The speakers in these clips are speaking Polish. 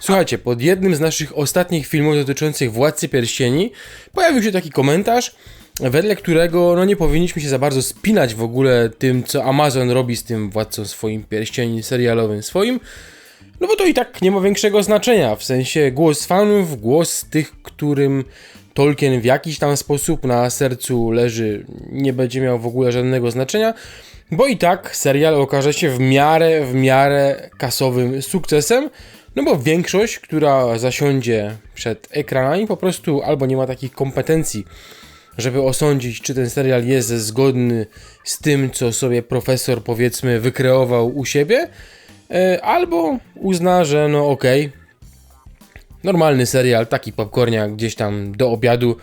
Słuchajcie, pod jednym z naszych ostatnich filmów dotyczących Władcy Pierścieni pojawił się taki komentarz, wedle którego no nie powinniśmy się za bardzo spinać w ogóle tym, co Amazon robi z tym Władcą swoim pierścieni serialowym swoim, no bo to i tak nie ma większego znaczenia, w sensie głos fanów, głos tych, którym Tolkien w jakiś tam sposób na sercu leży, nie będzie miał w ogóle żadnego znaczenia, bo i tak serial okaże się w miarę, w miarę kasowym sukcesem, no bo większość, która zasiądzie przed ekranami, po prostu albo nie ma takich kompetencji, żeby osądzić, czy ten serial jest zgodny z tym, co sobie profesor, powiedzmy, wykreował u siebie, e, albo uzna, że no okej, normalny serial, taki popcornia gdzieś tam do obiadu.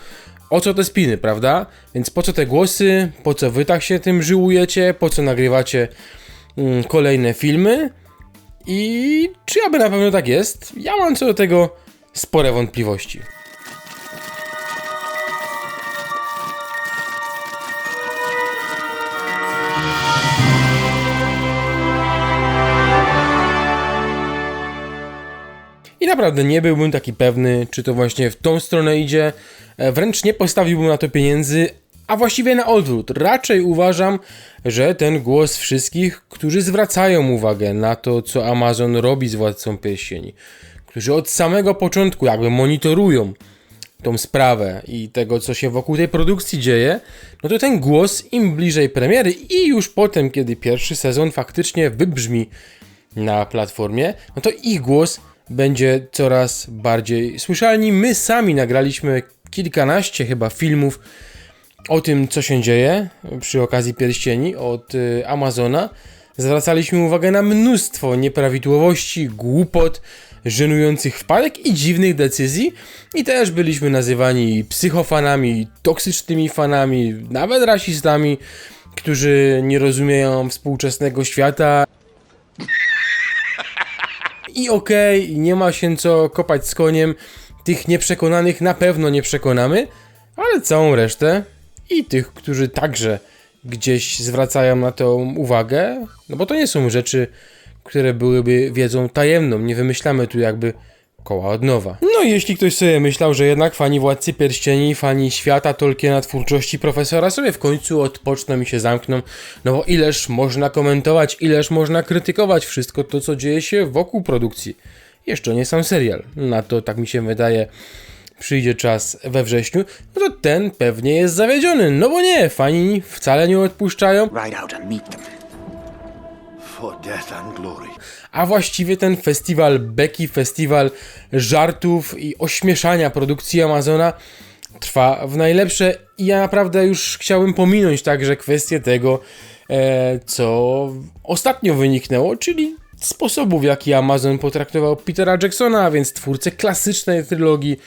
O co te spiny, prawda? Więc po co te głosy? Po co wy tak się tym żyłujecie? Po co nagrywacie mm, kolejne filmy? I czy aby na pewno tak jest? Ja mam co do tego spore wątpliwości. Naprawdę nie byłbym taki pewny, czy to właśnie w tą stronę idzie. E, Wręcz nie postawiłbym na to pieniędzy, a właściwie na odwrót. Raczej uważam, że ten głos wszystkich, którzy zwracają uwagę na to, co Amazon robi z Władcą Pierścieni, którzy od samego początku jakby monitorują tą sprawę i tego, co się wokół tej produkcji dzieje, no to ten głos im bliżej premiery i już potem, kiedy pierwszy sezon faktycznie wybrzmi na platformie, no to ich głos będzie coraz bardziej słyszalni. My sami nagraliśmy kilkanaście chyba filmów o tym, co się dzieje przy okazji pierścieni od y, Amazona. Zwracaliśmy uwagę na mnóstwo nieprawidłowości, głupot, żenujących wpadek i dziwnych decyzji. I też byliśmy nazywani psychofanami, toksycznymi fanami, nawet rasistami, którzy nie rozumieją współczesnego świata i okej, okay, nie ma się co kopać z koniem. Tych nieprzekonanych na pewno nie przekonamy, ale całą resztę i tych, którzy także gdzieś zwracają na to uwagę, no bo to nie są rzeczy, które byłyby wiedzą tajemną. Nie wymyślamy tu jakby koła od nowa. No i jeśli ktoś sobie myślał, że jednak fani Władcy Pierścieni, fani świata Tolkiena, twórczości profesora sobie w końcu odpoczną i się zamkną, no bo ileż można komentować, ileż można krytykować wszystko to, co dzieje się wokół produkcji. Jeszcze nie sam serial. Na to, tak mi się wydaje, przyjdzie czas we wrześniu, no to ten pewnie jest zawiedziony, no bo nie, fani wcale nie odpuszczają, out and meet them. A właściwie ten festiwal beki, festiwal żartów i ośmieszania produkcji Amazona trwa w najlepsze. I ja naprawdę już chciałbym pominąć także kwestię tego, e, co ostatnio wyniknęło, czyli sposobu w jaki Amazon potraktował Petera Jacksona, a więc twórcę klasycznej trylogii,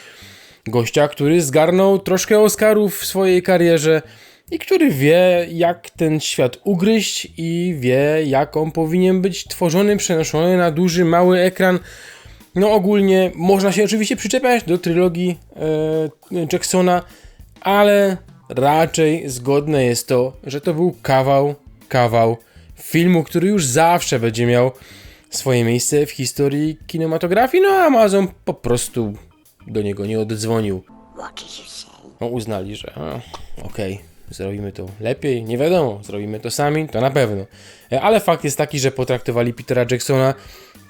gościa, który zgarnął troszkę Oscarów w swojej karierze i który wie, jak ten świat ugryźć i wie, jak on powinien być tworzony, przenoszony na duży, mały ekran. No ogólnie można się oczywiście przyczepiać do trylogii e, Jacksona, ale raczej zgodne jest to, że to był kawał, kawał filmu, który już zawsze będzie miał swoje miejsce w historii kinematografii, no a Amazon po prostu do niego nie oddzwonił. No, uznali, że okej, zrobimy to lepiej, nie wiadomo, zrobimy to sami, to na pewno. E, Ale fakt jest taki, że potraktowali Petera Jacksona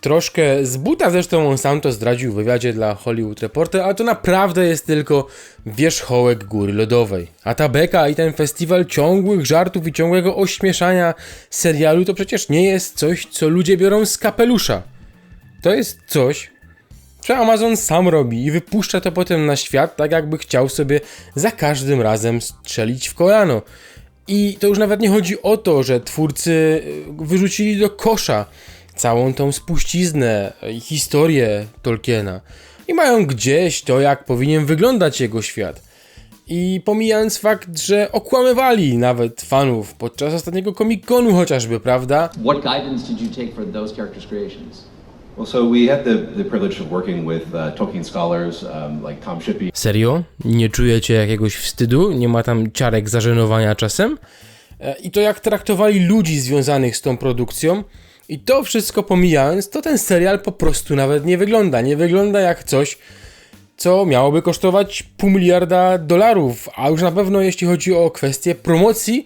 troszkę z buta, zresztą on sam to zdradził w wywiadzie dla Hollywood Reporter, ale to naprawdę jest tylko wierzchołek góry lodowej. A ta beka i ten festiwal ciągłych żartów i ciągłego ośmieszania serialu to przecież nie jest coś, co ludzie biorą z kapelusza. To jest coś, Amazon sam robi i wypuszcza to potem na świat, tak jakby chciał sobie za każdym razem strzelić w kolano. I to już nawet nie chodzi o to, że twórcy y, wyrzucili do kosza całą tą spuściznę i historię Tolkiena. I mają gdzieś to, jak powinien wyglądać jego świat. I pomijając fakt, że okłamywali nawet fanów podczas ostatniego Comic-Conu chociażby, prawda? What guidance did you take for those characters' creations? Serio? Nie czujecie jakiegoś wstydu? Nie ma tam ciarek zażenowania czasem? E, I to jak traktowali ludzi związanych z tą produkcją I to wszystko pomijając, to ten serial po prostu nawet nie wygląda. Nie wygląda jak coś, co miałoby kosztować pół miliarda dolarów, a już na pewno jeśli chodzi o kwestię promocji,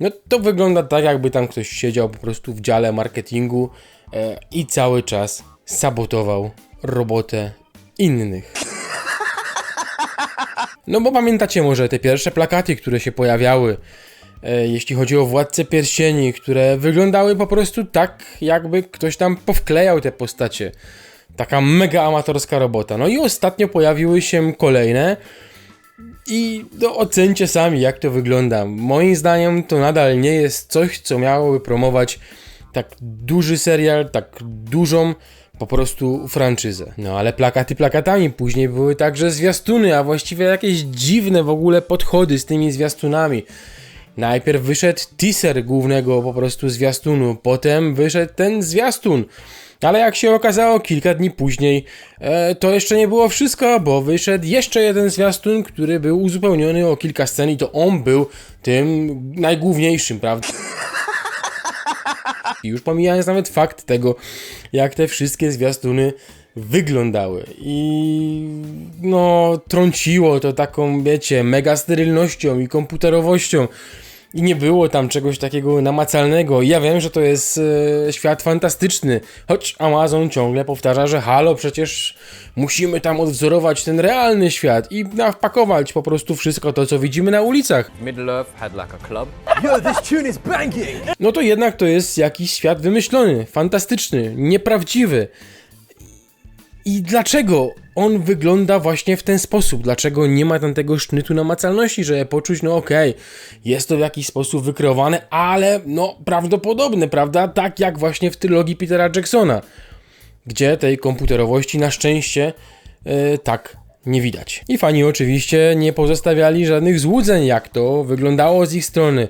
no to wygląda tak, jakby tam ktoś siedział po prostu w dziale marketingu i cały czas sabotował robotę innych. No bo pamiętacie może te pierwsze plakaty, które się pojawiały, e, jeśli chodzi o Władcę Pierścieni, które wyglądały po prostu tak, jakby ktoś tam powklejał te postacie. Taka mega amatorska robota. No i ostatnio pojawiły się kolejne i no, ocencie sami, jak to wygląda. Moim zdaniem to nadal nie jest coś, co miałoby promować tak duży serial, tak dużą po prostu franczyzę. No ale plakaty plakatami, później były także zwiastuny, a właściwie jakieś dziwne w ogóle podchody z tymi zwiastunami. Najpierw wyszedł teaser głównego po prostu zwiastunu, potem wyszedł ten zwiastun. Ale jak się okazało kilka dni później, e, to jeszcze nie było wszystko, bo wyszedł jeszcze jeden zwiastun, który był uzupełniony o kilka scen i to on był tym najgłówniejszym, prawda? I już pomijając nawet fakt tego, jak te wszystkie zwiastuny wyglądały. I no, trąciło to taką, wiecie, mega sterylnością i komputerowością. I nie było tam czegoś takiego namacalnego. I ja wiem, że to jest e, świat fantastyczny, choć Amazon ciągle powtarza, że halo, przecież musimy tam odwzorować ten realny świat i wpakować po prostu wszystko to, co widzimy na ulicach. Middle Earth had like a club. Yo, this tune is banging! No to jednak to jest jakiś świat wymyślony, fantastyczny, nieprawdziwy. I dlaczego on wygląda właśnie w ten sposób? Dlaczego nie ma tam tego sznytu namacalności, żeby poczuć, no okej, jest to w jakiś sposób wykreowane, ale no prawdopodobne, prawda? Tak jak właśnie w trylogii Petera Jacksona, gdzie tej komputerowości na szczęście e, tak nie widać. I fani oczywiście nie pozostawiali żadnych złudzeń, jak to wyglądało z ich strony.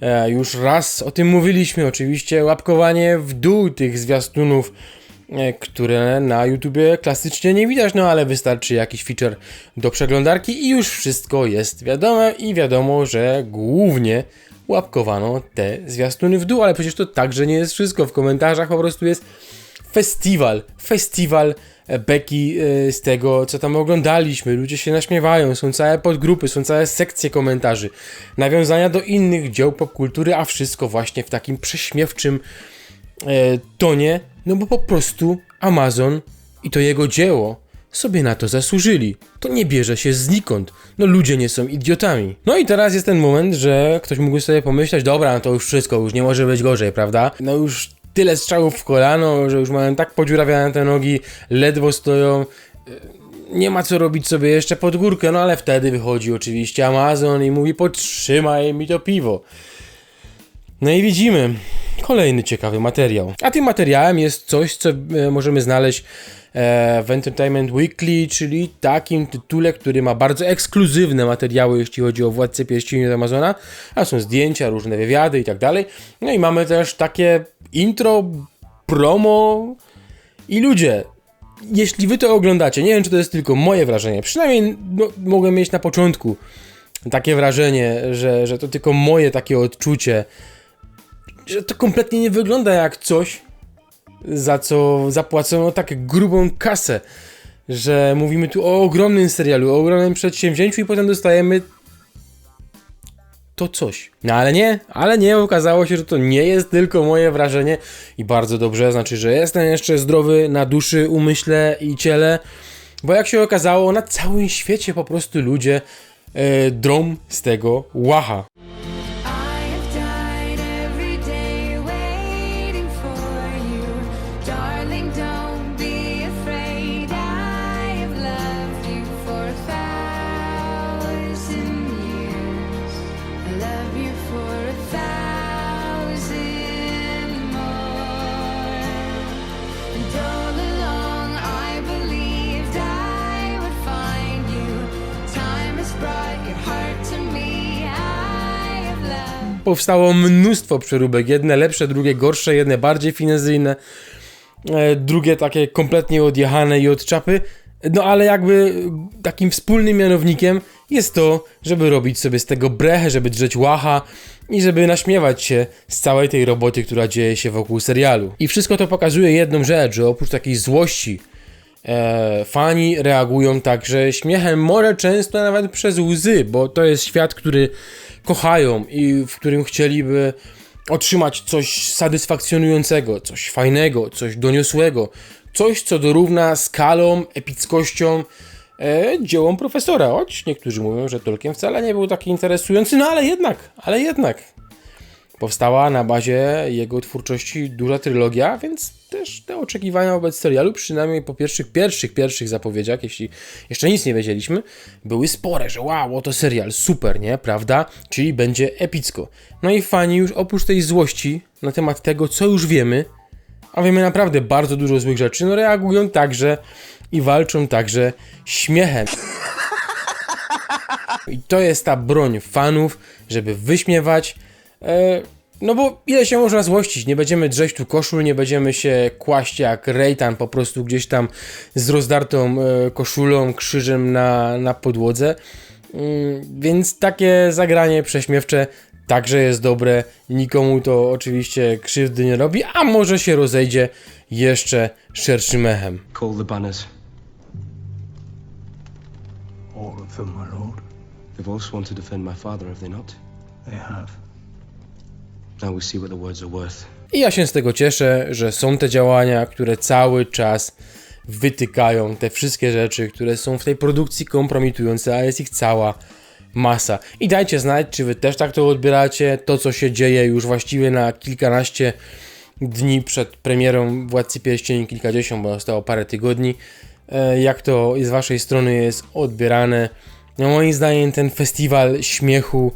E, już raz o tym mówiliśmy, oczywiście łapkowanie w dół tych zwiastunów, które na YouTubie klasycznie nie widać, no ale wystarczy jakiś feature do przeglądarki i już wszystko jest wiadome i wiadomo, że głównie łapkowano te zwiastuny w dół, ale przecież to także nie jest wszystko. W komentarzach po prostu jest festiwal, festiwal e, beki e, z tego, co tam oglądaliśmy. Ludzie się naśmiewają, są całe podgrupy, są całe sekcje komentarzy, nawiązania do innych dzieł popkultury, a wszystko właśnie w takim prześmiewczym e, tonie, no bo po prostu Amazon i to jego dzieło sobie na to zasłużyli. To nie bierze się znikąd. No ludzie nie są idiotami. No i teraz jest ten moment, że ktoś mógł sobie pomyśleć, dobra, no to już wszystko, już nie może być gorzej, prawda? No już tyle strzałów w kolano, że już mają tak podziurawiane te nogi, ledwo stoją. E, Nie ma co robić sobie jeszcze pod górkę, no ale wtedy wychodzi oczywiście Amazon i mówi podtrzymaj mi to piwo. No i widzimy kolejny ciekawy materiał. A tym materiałem jest coś, co e, możemy znaleźć e, w Entertainment Weekly, czyli takim tytule, który ma bardzo ekskluzywne materiały, jeśli chodzi o Władcę Pierścieni Amazona, a są zdjęcia, różne wywiady i tak dalej. No i mamy też takie intro, promo i ludzie, jeśli wy to oglądacie, nie wiem czy to jest tylko moje wrażenie, przynajmniej no, mogłem mieć na początku takie wrażenie, że, że to tylko moje takie odczucie, że to kompletnie nie wygląda jak coś, za co zapłacono tak grubą kasę, że mówimy tu o ogromnym serialu, o ogromnym przedsięwzięciu i potem dostajemy to coś. No ale nie, ale nie, okazało się, że to nie jest tylko moje wrażenie i bardzo dobrze, znaczy, że jestem jeszcze zdrowy na duszy, umyśle i ciele, bo jak się okazało, na całym świecie po prostu ludzie e, drą z tego łacha. Powstało mnóstwo przeróbek. Jedne lepsze, drugie gorsze, jedne bardziej finezyjne, e, drugie takie kompletnie odjechane i od czapy. No ale jakby takim wspólnym mianownikiem jest to, żeby robić sobie z tego brechę, żeby drzeć łacha i żeby naśmiewać się z całej tej roboty, która dzieje się wokół serialu. I wszystko to pokazuje jedną rzecz, że oprócz takiej złości, e, fani reagują także śmiechem, może często nawet przez łzy, bo to jest świat, który kochają i w którym chcieliby otrzymać coś satysfakcjonującego, coś fajnego, coś doniosłego, coś, co dorówna skalą, epickością e, dziełom profesora. Choć niektórzy mówią, że Tolkien wcale nie był taki interesujący, no ale jednak, ale jednak. Powstała na bazie jego twórczości duża trylogia, więc też te oczekiwania wobec serialu, przynajmniej po pierwszych, pierwszych, pierwszych zapowiedziach, jeśli jeszcze nic nie wiedzieliśmy, były spore, że wow, oto serial, super, nie, prawda? Czyli będzie epicko. No i fani już oprócz tej złości na temat tego, co już wiemy, a wiemy naprawdę bardzo dużo złych rzeczy, no reagują także i walczą także śmiechem. I to jest ta broń fanów, żeby wyśmiewać. E, no bo ile się można złościć? Nie będziemy drzeć tu koszul, nie będziemy się kłaść jak Rejtan po prostu gdzieś tam z rozdartą e, koszulą, krzyżem na, na podłodze. Mm, więc takie zagranie prześmiewcze także jest dobre. Nikomu to oczywiście krzywdy nie robi, a może się rozejdzie jeszcze szerszym echem. Call the banners. All of them, my lord. They've all sworn to defend my father, have they not? They have. Now we see what the words are worth. I ja się z tego cieszę, że są te działania, które cały czas wytykają te wszystkie rzeczy, które są w tej produkcji kompromitujące, a jest ich cała masa. I dajcie znać, czy wy też tak to odbieracie, to co się dzieje już właściwie na kilkanaście dni przed premierą Władcy Pierścieni, kilkadziesiąt, bo zostało parę tygodni. E, Jak to z waszej strony jest odbierane? No moim zdaniem ten festiwal śmiechu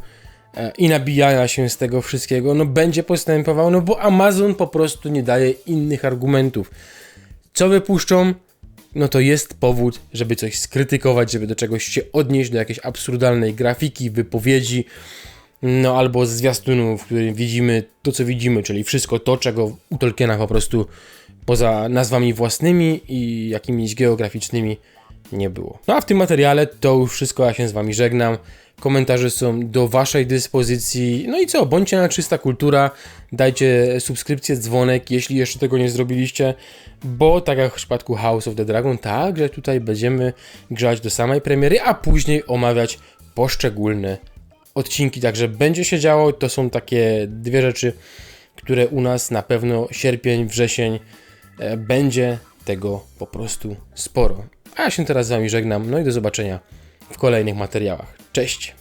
e, i nabijania się z tego wszystkiego, no będzie postępował, no bo Amazon po prostu nie daje innych argumentów. Co wypuszczą, no to jest powód, żeby coś skrytykować, żeby do czegoś się odnieść, do jakiejś absurdalnej grafiki, wypowiedzi, no albo z zwiastunów, w którym widzimy to, co widzimy, czyli wszystko to, czego u Tolkiena po prostu poza nazwami własnymi i jakimiś geograficznymi nie było. No a w tym materiale to już wszystko, ja się z wami żegnam. Komentarze są do waszej dyspozycji. No i co, bądźcie na czysta kultura, dajcie subskrypcję, dzwonek, jeśli jeszcze tego nie zrobiliście, bo tak jak w przypadku House of the Dragon, także tutaj będziemy grzać do samej premiery, a później omawiać poszczególne odcinki, także będzie się działo. To są takie dwie rzeczy, które u nas na pewno sierpień, wrzesień e, będzie tego po prostu sporo. A ja się teraz z Wami żegnam, no i do zobaczenia w kolejnych materiałach. Cześć!